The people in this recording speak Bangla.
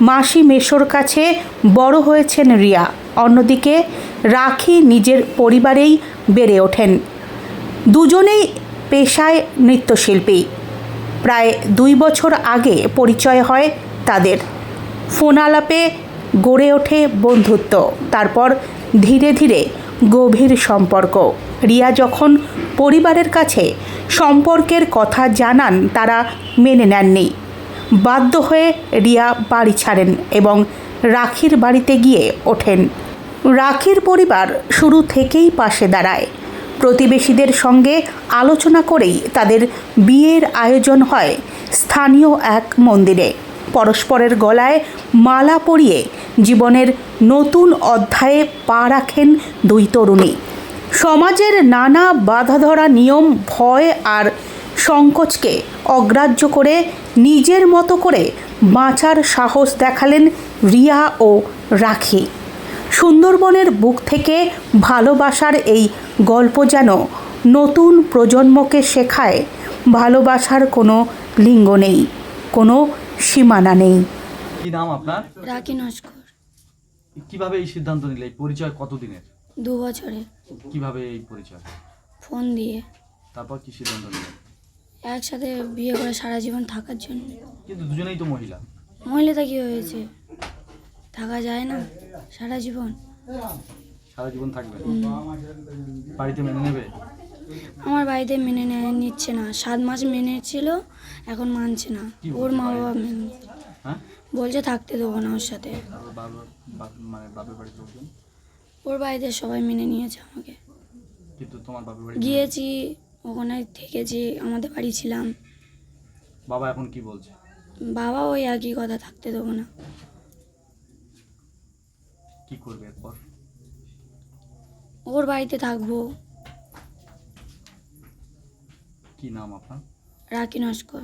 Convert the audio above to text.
মাসি মেশোর কাছে বড় হয়েছেন রিয়া। অন্যদিকে রাখি নিজের পরিবারেই বেড়ে ওঠেন। দুজনেই পেশায় নৃত্যশিল্পী। প্রায় দুই বছর আগে পরিচয় হয় তাদের। ফোন আলাপে গড়ে ওঠে বন্ধুত্ব, তারপর ধীরে ধীরে গভীর সম্পর্ক। রিয়া যখন পরিবারের কাছে সম্পর্কের কথা জানান, তারা মেনে নেননি। বাধ্য হয়ে রিয়া বাড়ি ছাড়েন এবং রাখির বাড়িতে গিয়ে ওঠেন। রাখির পরিবার শুরু থেকেই পাশে দাঁড়ায়। প্রতিবেশীদের সঙ্গে আলোচনা করেই তাদের বিয়ের আয়োজন হয় স্থানীয় এক মন্দিরে। পরস্পরের গলায় মালা পরিয়ে জীবনের নতুন অধ্যায়ে পা রাখেন দুই তরুণী। সমাজের নানা বাধাধরা নিয়ম, ভয় আর সংকোচকে অগ্রাহ্য করে নিজের মতো করে বাঁচার সাহস দেখালেন রিয়া ও রাখি। সুন্দরবনের বুক থেকে ভালোবাসার এই গল্প যেন নতুন প্রজন্মকে শেখায় ভালোবাসার কোনো লিঙ্গ নেই কোনো সীমানা নেই। কি নাম আপনার? রাখি নস্কর। কীভাবে এই সিদ্ধান্ত নিলে? এই পরিচয় কতদিনের? দু বছরে কীভাবে এই পরিচয়? ফোন দিয়ে। তারপর কি সিদ্ধান্ত নিলেন? একসাথে বিয়ে করে সারা জীবন থাকার জন্য। কিন্তু দুজনেই তো মহিলা। মহিলাটা কি হয়েছে? থাকা যায় না সারা জীবন। সারা জীবন থাকবে? বাড়িতে মেনে নেবে? আমার বাড়িতে মেনে নেয় নিচ্ছে না। সাত মাস মেনে ছিল এখন মানছে না। ওর মা বাবা মেনে হ্যাঁ? বলছে থাকতে দেবো না ওর সাথে। মানে ওর বাড়িতে সবাই মেনে নিয়েছে আমাকে। গিয়েছি ওখানে থেকেছি আমাদের বাড়ি ছিলাম। বাবা এখন কি বলছে? বাবা ওই একই কথা থাকতে দেবো না। কি করবে এরপর? ওর বাড়িতে থাকব। কি নাম আপনার? রাকি নস্কর।